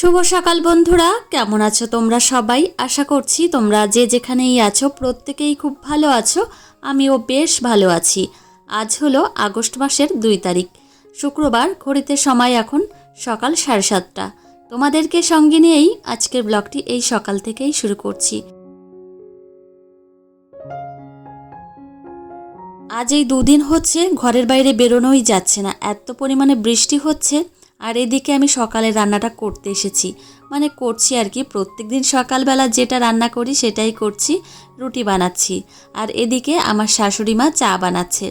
শুভ সকাল বন্ধুরা। কেমন আছো তোমরা সবাই? আশা করছি তোমরা যে যেখানেই আছো প্রত্যেকেই খুব ভালো আছো। আমিও বেশ ভালো আছি। আজ হলো আগস্ট মাসের দুই তারিখ। শুক্রবার, ঘড়িতে সময় এখন সকাল সাড়ে সাতটা। তোমাদেরকে সঙ্গে নিয়েই আজকের ব্লগটি এই সকাল থেকেই শুরু করছি। আজ এই দুদিন হচ্ছে ঘরের বাইরে বেরোনোই যাচ্ছে না। এত পরিমাণে বৃষ্টি হচ্ছে। আর এদিকে আমি সকালে রান্নাটা করতে এসেছি। মানে করছি আর কি প্রত্যেক দিন সকালবেলা যেটা রান্না করি সেটাই করছি, রুটি বানাচ্ছি। আর এদিকে আমার শাশুড়ি মা চা বানাচ্ছে।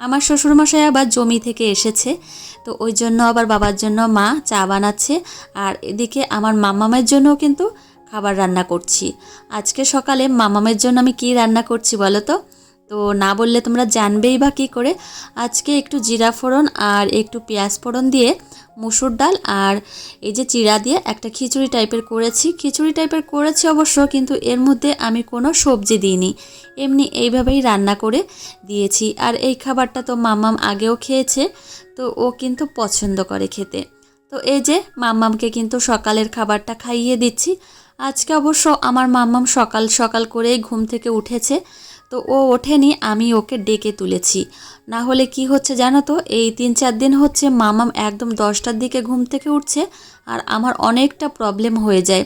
আমার শ্বশুরমশাই আবার জমি থেকে এসেছে, তো ওই জন্য আবার বাবার জন্য মা চা বানাচ্ছে। আর এদিকে আমার মামামের জন্যও কিন্তু খাবার রান্না করছি। আজকে সকালে মামামের জন্য আমি কি রান্না করছি বলো তো? তো না বললে তোমরা জানবেই বা কী করে। আজকে একটু জিরা ফোড়ন আর একটু পেঁয়াজ ফোড়ন দিয়ে মুসুর ডাল আর এই যে চিড়া দিয়ে একটা খিচুড়ি টাইপের করেছি। খিচুড়ি টাইপের করেছি অবশ্য, কিন্তু এর মধ্যে আমি কোনো সবজি দিইনি। এমনি এইভাবেই রান্না করে দিয়েছি। আর এই খাবারটা তো মাম্মাম আগেও খেয়েছে, তো ও কিন্তু পছন্দ করে খেতে। তো এই যে মাম্মামকে কিন্তু সকালের খাবারটা খাইয়ে দিচ্ছি। আজকে অবশ্য আমার মাম্মাম সকাল সকাল করেই ঘুম থেকে উঠেছে তো ও ওঠেনি, আমি ওকে ডেকে তুলেছি। না হলে কি হচ্ছে জানো তো? এই তিন চার দিন হচ্ছে মামাম একদম দশটার দিকে ঘুম থেকে উঠছে আর আমার অনেকটা প্রবলেম হয়ে যায়।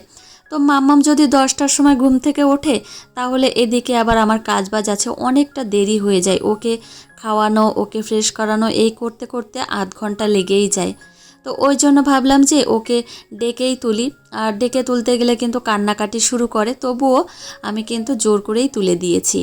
তো মাম্মাম যদি দশটার সময় ঘুম থেকে ওঠে, তাহলে এদিকে আবার আমার কাজ বাজ আছে, অনেকটা দেরি হয়ে যায়। ওকে খাওয়ানো, ওকে ফ্রেশ করানো, এই করতে করতে আধ ঘণ্টা লেগেই যায়। তো ওই জন্য ভাবলাম যে ওকে ডেকেই তুলি। আর ডেকে তুলতে গেলে কিন্তু কান্নাকাটি শুরু করে, তবুও আমি কিন্তু জোর করেই তুলে দিয়েছি।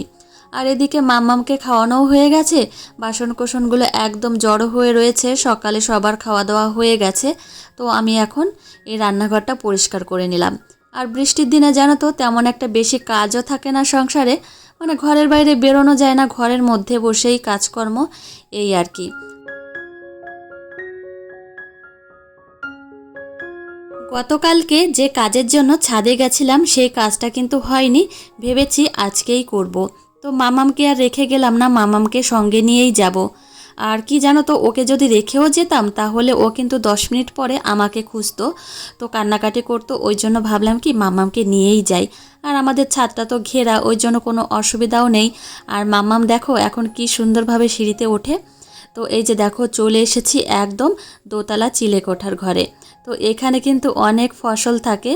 আর এদিকে মাম্মামকে খাওয়ানোও হয়ে গেছে। বাসন কোসনগুলো একদম জড়ো হয়ে রয়েছে। সকালে সবার খাওয়া দাওয়া হয়ে গেছে। তো আমি এখন এই রান্নাঘরটা পরিষ্কার করে নিলাম। আর বৃষ্টির দিনে জানো তো, তেমন একটা বেশি কাজও থাকে না সংসারে। মানে ঘরের বাইরে বেরোনো যায় না, ঘরের মধ্যে বসেই কাজকর্ম, এই আর কি। গতকালকে যে কাজের জন্য ছাদে গেছিলাম, সেই কাজটা কিন্তু হয়নি। ভেবেছি আজকেই করব। তো মামামকে আর রেখে গেলাম না, মামামকে সঙ্গে নিয়েই যাব। আর কি জানো তো, ওকে যদি রেখেও যেতাম, তাহলে ও কিন্তু দশ মিনিট পরে আমাকে খুঁজতো। তো কান্নাকাটি করতো, ওই জন্য ভাবলাম কি, মামামকে নিয়েই যাই। আর আমাদের ছাদটা তো ঘেরা, ওই জন্য কোনো অসুবিধাও নেই। আর মামাম দেখো, এখন কি সুন্দরভাবে সিঁড়িতে ওঠে। তো এই যে দেখো, চলে এসেছি একদম দোতলা চিলেকোঠার ঘরে। তো এখানে কিন্তু অনেক ফসল থাকে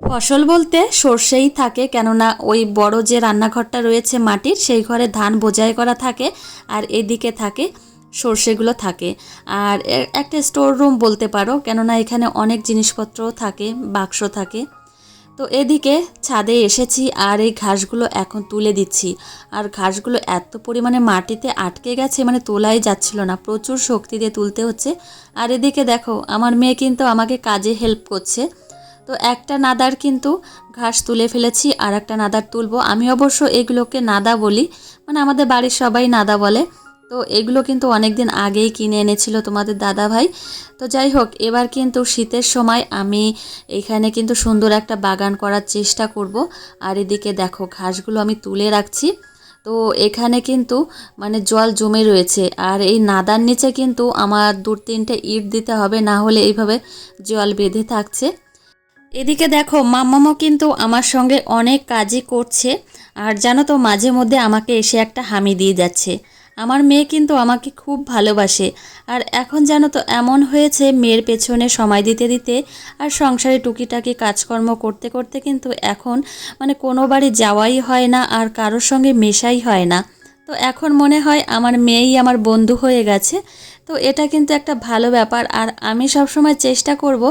ফসল বলতে সর্ষেই থাকে, কেননা ওই বড় যে রান্নাঘরটা রয়েছে মাটির, সেই ঘরে ধান বোঝাই করা থাকে আর এদিকে থাকে, সর্ষেগুলো থাকে। আর একটা স্টোর রুম বলতে পারো, কেননা এখানে অনেক জিনিসপত্রও থাকে, বাক্স থাকে। তো এদিকে ছাদে এসেছি আর এই ঘাসগুলো এখন তুলে দিচ্ছি। আর ঘাসগুলো এত পরিমাণে মাটিতে আটকে গেছে মানে তোলাই যাচ্ছিল না, প্রচুর শক্তি দিয়ে তুলতে হচ্ছে। আর এদিকে দেখো, আমার মেয়ে কিন্তু আমাকে কাজে হেল্প করছে। তো একটা নাদার কিন্তু ঘাস তুলে ফেলেছি আর একটা নাদার তুলবো। আমি অবশ্য এগুলোকে নাদা বলি মানে আমাদের বাড়ির সবাই নাদা বলে। তো এগুলো কিন্তু অনেক দিন আগেই কিনে এনেছিল তোমাদের দাদা ভাই। তো যাই হোক, এবার কিন্তু শীতের সময় আমি এখানে কিন্তু সুন্দর একটা বাগান করার চেষ্টা করব। আর এদিকে দেখো, ঘাসগুলো আমি তুলে রাখছি। তো এখানে কিন্তু মানে জল জমে রয়েছে। আর এই নাদার নিচে কিন্তু আমার দু তিনটে ইট দিতে হবে, না হলে এইভাবে জল বেঁধে থাকছে। এদিকে দেখো, মাম্মামও কিন্তু আমার সঙ্গে অনেক কাজই করছে। আর জানো তো, মাঝে মধ্যে আমাকে এসে একটা হামি দিয়ে যাচ্ছে। আমার মেয়ে কিন্তু আমাকে খুব ভালোবাসে। আর এখন যেন তো, এমন হয়েছে মেয়ের পেছনে সময় দিতে দিতে আর সংসারে টুকিটাকি কাজকর্ম করতে করতে কিন্তু এখন মানে কোনো বাড়ি যাওয়াই হয় না আর কারোর সঙ্গে মেশাই হয় না। তো এখন মনে হয় আমার মেয়েই আমার বন্ধু হয়ে গেছে। তো এটা কিন্তু একটা ভালো ব্যাপার। আর আমি সবসময় চেষ্টা করব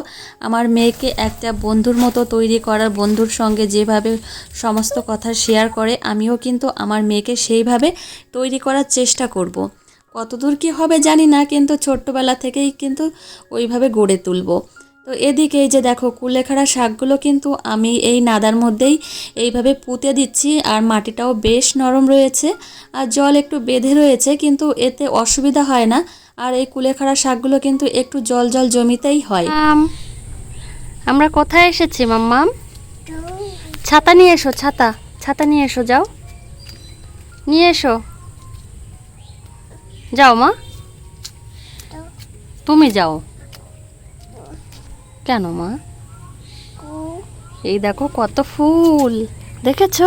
আমার মেয়েকে একটা বন্ধুর মতো তৈরি করার, বন্ধুর সঙ্গে যেভাবে সমস্ত কথা শেয়ার করে, আমিও কিন্তু আমার মেয়েকে সেইভাবে তৈরি করার চেষ্টা করব। কতদূর কি হবে জানি না, কিন্তু ছোট্টবেলা থেকেই কিন্তু ওইভাবে গড়ে তুলব। তো এদিকে এই যে দেখো, কুলেখাড়া শাকগুলো কিন্তু আমি এই নাদার মধ্যেই এইভাবে পুঁতে দিচ্ছি আর মাটিটাও বেশ নরম রয়েছে আর জল একটু বেঁধে রয়েছে কিন্তু এতে অসুবিধা হয় না আর এই কুলেখাড়া শাকগুলো কিন্তু একটু জল জল জমিতেই হয়। আমরা কোথায় এসেছি মাম্মাম ছাতা নিয়ে এসো, ছাতা ছাতা নিয়ে এসো, যাও। নিয়ে এসো। যাও মা। তুমি যাও। কেন মা? এই দেখো কত ফুল। দেখেছ?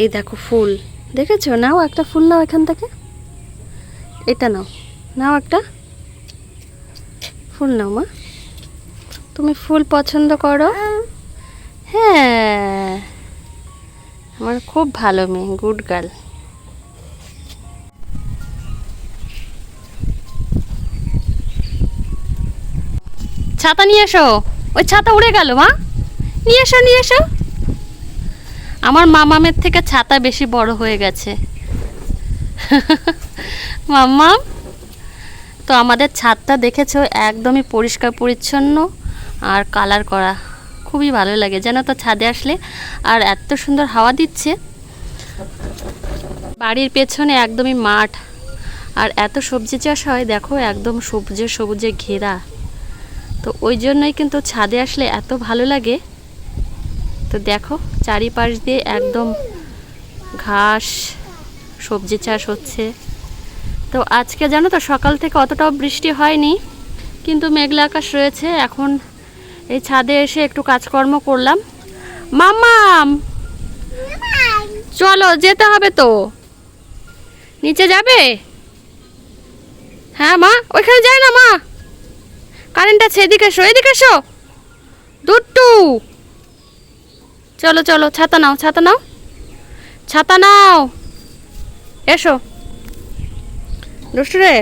এই দেখো ফুল। দেখেছ? নাও একটা ফুল নাও এখান থেকে। এটা নাও। নাও একটা। ফুল নাও মা। তুমি ফুল পছন্দ করো? হ্যাঁ। আমার খুব ভালো মেয়ে গুড গার্ল ছাতা নিয়ে এসো। ওই ছাতা উড়ে গেল, মা। নিয়ে এসো নিয়ে এসো। আমার মামামের থেকে ছাতা বেশি বড় হয়ে গেছে। মাম্মাম তো আমাদের ছাদটা দেখেছ? একদমই পরিষ্কার, পরিচ্ছন্ন আর কালার করা। খুবই ভালো লাগে, যেন তো ছাদে আসলে আর এত সুন্দর হাওয়া দিচ্ছে। বাড়ির পেছনে একদমই মাঠ। আর এত সবজি চাষ হয়, দেখো, একদম সবুজে সবুজে ঘেরা। তো ওই জন্যই কিন্তু ছাদে আসলে এত ভালো লাগে। তো দেখো, চারিপাশ দিয়ে একদম ঘাস, সবজি চাষ হচ্ছে। তো আজকে জানো তো সকাল থেকে অতটাও বৃষ্টি হয়নি, কিন্তু মেঘলা আকাশ রয়েছে। এখন এই ছাদে এসে একটু কাজকর্ম করলাম। মামাম চলো, যেতে হবে তো। নিচে যাবে? হ্যাঁ মা, ওইখানে যায় না মা? কারেন্ট আছে, এদিকে এসো এদিকে এসো। দুট্টু। চলো চলো, ছাতা নাও ছাতা নাও। ছাতা নাও। এসো। দুষ্টু রে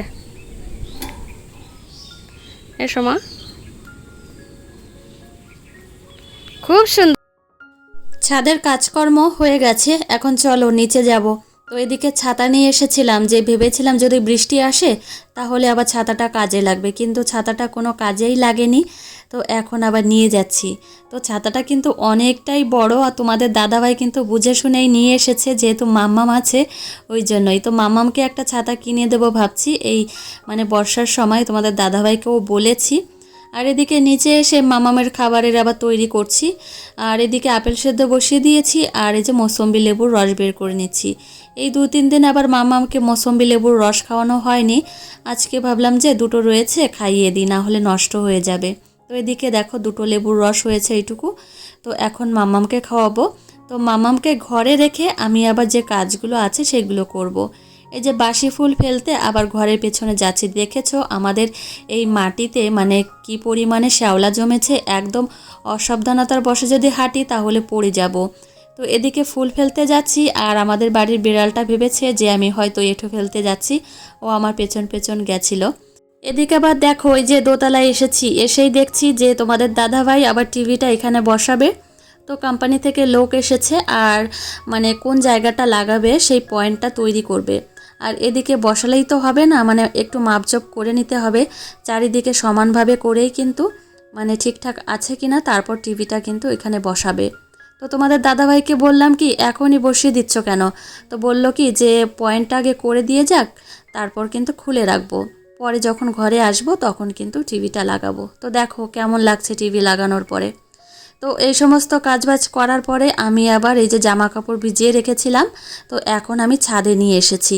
এসো মা। খুব সুন্দর। ছাদের কাজকর্ম হয়ে গেছে, এখন চলো নিচে যাব। তো এদিকে ছাতা নিয়ে এসেছিলাম, যে ভেবেছিলাম যদি বৃষ্টি আসে তাহলে আবার ছাতাটা কাজে লাগবে, কিন্তু ছাতাটা কোনো কাজেই লাগেনি, তো এখন আবার নিয়ে যাচ্ছি। তো ছাতাটা কিন্তু অনেকটাই বড় আর তোমাদের দাদাভাই কিন্তু বুঝে শুনেই নিয়ে এসেছে, যেহেতু মাম্মাম আছে ওই জন্যই। তো মাম্মামকে একটা ছাতা কিনে দেবো ভাবছি, এই মানে বর্ষার সময় তোমাদের দাদাভাইকেও বলেছি। আর এদিকে নিচে এসে মামামের খাবারের আবার তৈরি করছি, আর এদিকে আপেল সেদ্ধ বসিয়ে দিয়েছি, আর এই যে মৌসম্বি লেবুর রস বের করে নিচ্ছি। এই দু তিন দিন আবার মামামকে মৌসম্বি লেবুর রস খাওয়ানো হয়নি। আজকে ভাবলাম যে দুটো রয়েছে, খাইয়ে দিই না হলে নষ্ট হয়ে যাবে। তো এদিকে দেখো দুটো লেবুর রস হয়েছে এইটুকু। তো এখন মামামকে খাওয়াবো। তো মামামকে ঘরে রেখে আমি আবার যে কাজগুলো আছে সেগুলো করব। এই যে বাসি ফুল ফেলতে আবার ঘরের পেছনে যাচ্ছি। দেখেছ আমাদের এই মাটিতে মানে কি পরিমাণে শ্যাওলা জমেছে, একদম অসাবধানতার বসে যদি হাঁটি তাহলে পড়ে যাব। তো এদিকে ফুল ফেলতে যাচ্ছি আর আমাদের বাড়ির বিড়ালটা ভেবেছে যে আমি হয়তো এঁঠো ফেলতে যাচ্ছি। ও আমার পেছন পেছন গেছিল। এদিকে আবার দেখো, ওই যে দোতলায় এসেছি। এসেই দেখছি যে তোমাদের দাদাভাই আবার টিভিটা এখানে বসাবে। তো কোম্পানি থেকে লোক এসেছে আর মানে কোন জায়গাটা লাগাবে সেই পয়েন্টটা তৈরি করবে। আর এদিকে বসালেই তো হবে না মানে একটু মাপজোপ করে নিতে হবে। চারিদিকে সমানভাবে করেই কিন্তু মানে ঠিকঠাক আছে কিনা, তারপর টিভিটা কিন্তু এখানে বসাবে। তো তোমাদের দাদাভাইকে বললাম কি, এখনই বসিয়ে দিচ্ছ কেন? তো বলল কি যে পয়েন্টটা আগে করে দিয়ে যাক, তারপর কিন্তু খুলে রাখব। পরে যখন ঘরে আসব, তখন কিন্তু টিভিটা লাগাবো। তো দেখো কেমন লাগছে টিভি লাগানোর পরে। তো এই সমস্ত কাজবাজ করার পরে আমি আবার এই যে জামা কাপড় ভিজিয়ে রেখেছিলাম, তো এখন আমি ছাদে নিয়ে এসেছি।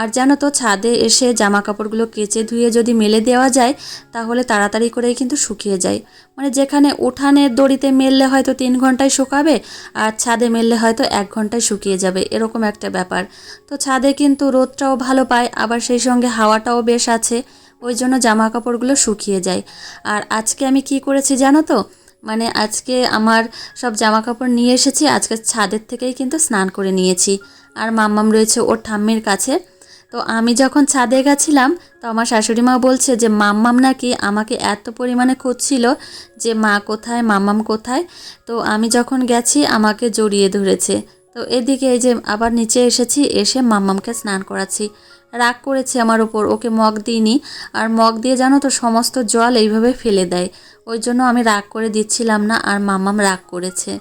আর জানো তো, ছাদে এসে জামা কাপড়গুলো কেচে ধুয়ে যদি মেলে দেওয়া যায়, তাহলে তাড়াতাড়ি করেই কিন্তু শুকিয়ে যায়। মানে যেখানে উঠানের দড়িতে মেললে হয়তো তিন ঘন্টায় শুকাবে, আর ছাদে মেললে হয়তো এক ঘন্টায় শুকিয়ে যাবে, এরকম একটা ব্যাপার। তো ছাদে কিন্তু রোদটাও ভালো পায়, আবার সেই সঙ্গে হাওয়াটাও বেশ আছে, ওই জন্য জামা কাপড়গুলো শুকিয়ে যায়। আর আজকে আমি কি করেছি জানো তো মানে আজকে আমার সব জামা কাপড় নিয়ে এসেছি, আজকে ছাদের থেকেই কিন্তু স্নান করে নিয়েছি। আর মাম্মাম রয়েছে ওর ঠাম্মির কাছে। তো আমি যখন ছাদে গেছিলাম, তো আমার শাশুড়ি মা বলছে যে, মাম্মাম নাকি আমাকে এত পরিমাণে খুঁজছিল যে মা কোথায়, মাম্মাম কোথায়? তো আমি যখন গেছি, আমাকে জড়িয়ে ধরেছে। তো এদিকে এই যে আবার নিচে এসেছি, এসে মাম্মামকে স্নান করাচ্ছি। রাগ করেছে আমার ওপর ওকে মগ দিইনি। আর মগ দিয়ে জানো তো, সমস্ত জল এইভাবে ফেলে দেয়। ওই জন্য আমি রাগ করে দিচ্ছিলাম না আর মাম্মাম রাগ করেছে।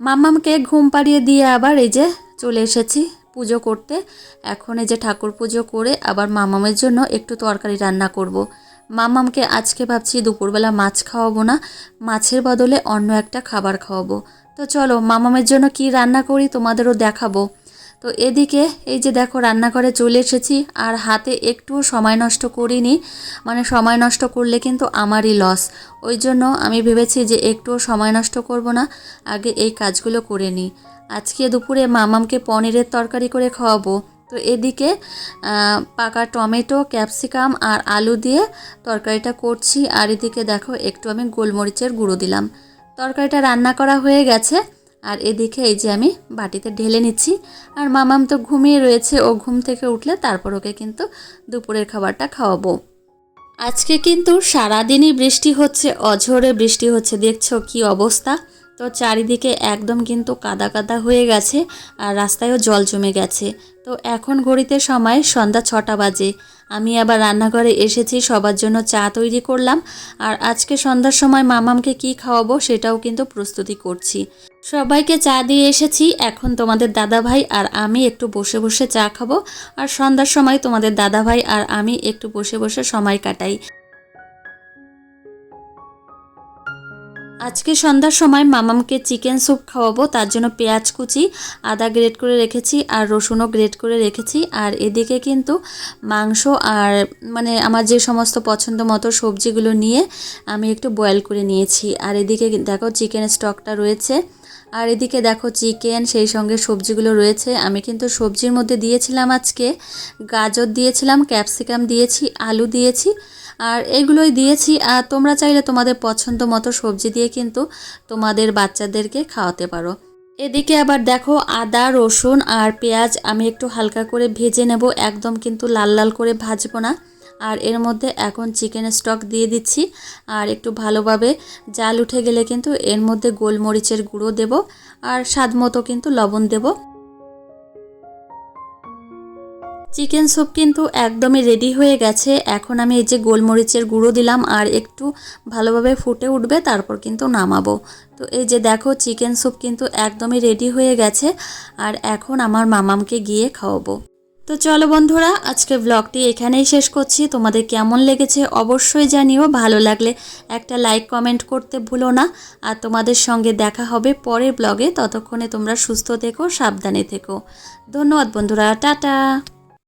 মাম্মামকে ঘুম পাড়িয়ে দিয়ে আবার এই যে চলে এসেছি পুজো করতে। এখন এই যে ঠাকুর পুজো করে আবার মামামের জন্য একটু তরকারি রান্না করব। মামামকে আজকে ভাবছি দুপুরবেলা মাছ খাওয়াবো না, মাছের বদলে অন্য একটা খাবার খাওয়াবো। তো চলো, মামামের জন্য কি রান্না করি তোমাদেরও দেখাবো। তো এদিকে এই যে দেখো রান্নাঘরে চলে এসেছি, আর হাতে একটুও সময় নষ্ট করিনি। মানে সময় নষ্ট করলে কিন্তু আমারই লস ওই জন্য আমি ভেবেছি যে একটুও সময় নষ্ট করব না, আগে এই কাজগুলো করে নিই আজকে দুপুরে মামামকে পনিরের তরকারি করে খাওয়াবো। তো এদিকে পাকা টমেটো, ক্যাপসিকাম আর আলু দিয়ে তরকারিটা করছি, আর এদিকে দেখো একটু আমি গোলমরিচের গুঁড়ো দিলাম। তরকারিটা রান্না করা হয়ে গেছে আর এদিকে এই যে আমি বাটিতে ঢেলে নিচ্ছি। আর মামাম তো ঘুমিয়ে রয়েছে, ও ঘুম থেকে উঠলে তারপর ওকে কিন্তু দুপুরের খাবারটা খাওয়াবো। আজকে কিন্তু সারাদিনই বৃষ্টি হচ্ছে, অঝোরে বৃষ্টি হচ্ছে, দেখছ কি অবস্থা? তো চারিদিকে একদম কিন্তু কাদা কাদা হয়ে গেছে আর রাস্তায়ও জল জমে গেছে। তো এখন ঘড়িতে সময় সন্ধ্যা ছটা বাজে। আমি আবার রান্নাঘরে এসেছি, সবার জন্য চা তৈরি করলাম। আর আজকে সন্ধ্যার সময় মামামকে কি খাওয়াবো সেটাও কিন্তু প্রস্তুতি করছি। সবাইকে চা দিয়ে এসেছি। এখন তোমাদের দাদাভাই আর আমি একটু বসে বসে চা খাব। আর সন্ধ্যার সময় তোমাদের দাদাভাই আর আমি একটু বসে বসে সময় কাটাই। আজকে সন্ধ্যার সময় মামামকে চিকেন স্যুপ খাওয়াবো, তার জন্য পেঁয়াজ কুচি, আদা গ্রেট করে রেখেছি আর রসুনও গ্রেট করে রেখেছি। আর এদিকে কিন্তু মাংস আর মানে আমার যে সমস্ত পছন্দ মতো সবজিগুলো নিয়ে আমি একটু বয়েল করে নিয়েছি। আর এদিকে দেখো চিকেন স্টকটা রয়েছে। আর এদিকে দেখো চিকেন, সেই সঙ্গে সবজিগুলো রয়েছে। আমি কিন্তু সবজির মধ্যে দিয়েছিলাম আজকে গাজর দিয়েছিলাম, ক্যাপসিকাম দিয়েছি, আলু দিয়েছি, আর এগুলোই দিয়েছি। আর তোমরা চাইলে তোমাদের পছন্দ মতো সবজি দিয়ে কিন্তু তোমাদের বাচ্চাদেরকে খাওয়াতে পারো। এদিকে আবার দেখো আদা, রসুন আর পেঁয়াজ আমি একটু হালকা করে ভেজে নেব। একদম কিন্তু লাল লাল করে ভাজবো না। আর এর মধ্যে এখন চিকেন স্টক দিয়ে দিচ্ছি। আর একটু ভালোভাবে জাল উঠে গেলে কিন্তু এর মধ্যে গোলমরিচের গুঁড়ো দেব আর স্বাদ মতো কিন্তু লবণ দেবো। চিকেন স্যুপ কিন্তু একদমই রেডি হয়ে গেছে। এখন আমি এই যে গোলমরিচের গুঁড়ো দিলাম আর একটু ভালোভাবে ফুটে উঠবে, তারপর কিন্তু নামাবো। তো এই যে দেখো চিকেন স্যুপ কিন্তু একদমই রেডি হয়ে গেছে। আর এখন আমার মামামকে গিয়ে খাওয়াবো। তো চলো বন্ধুরা, আজকে ব্লগটি এখানেই শেষ করছি। তোমাদের কেমন লেগেছে অবশ্যই জানিও, ভালো লাগলে একটা লাইক কমেন্ট করতে ভুলো না। আর তোমাদের সঙ্গে দেখা হবে পরের ব্লগে ততক্ষণে তোমরা সুস্থ থেকো, সাবধানে থেকো। ধন্যবাদ বন্ধুরা, টাটা!